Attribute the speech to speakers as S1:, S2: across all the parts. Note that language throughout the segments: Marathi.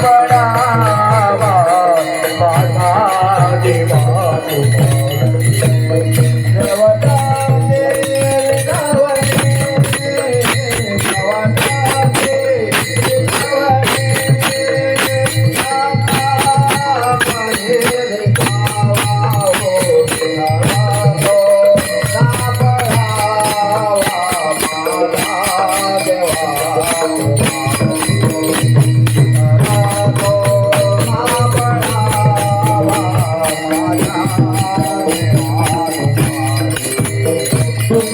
S1: પડાવા માધા દેવા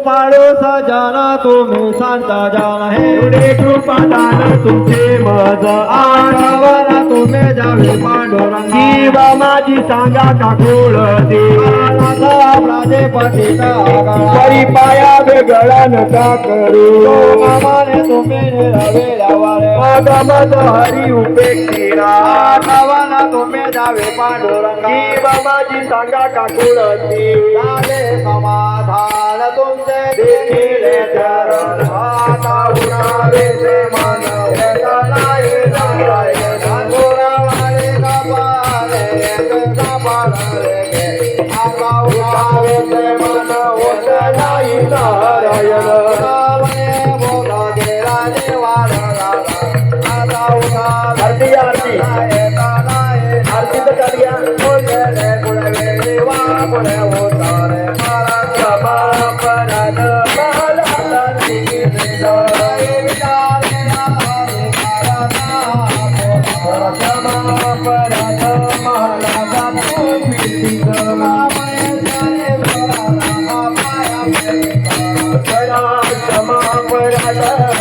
S2: कृपाळू सजन तुम्ही संत जन हे.
S1: एवढे कृपादान तुमचे मज
S2: आठवण तुम्ही जावे पांडुरंगी.
S1: जीवा माझी सांगा का कुळती
S2: राजे पतिता
S1: परी पाया वेगळा नका करू?
S2: माने तुम्ही
S1: आगमन हरी उपेक्षिरा
S2: आठवण तुम्ही जावे पांडुरंगी.
S1: जीवा माझी सांगा का कुळती
S2: झाले समाधान तुमचे
S1: দেখিলে যারা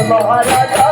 S1: Maharaj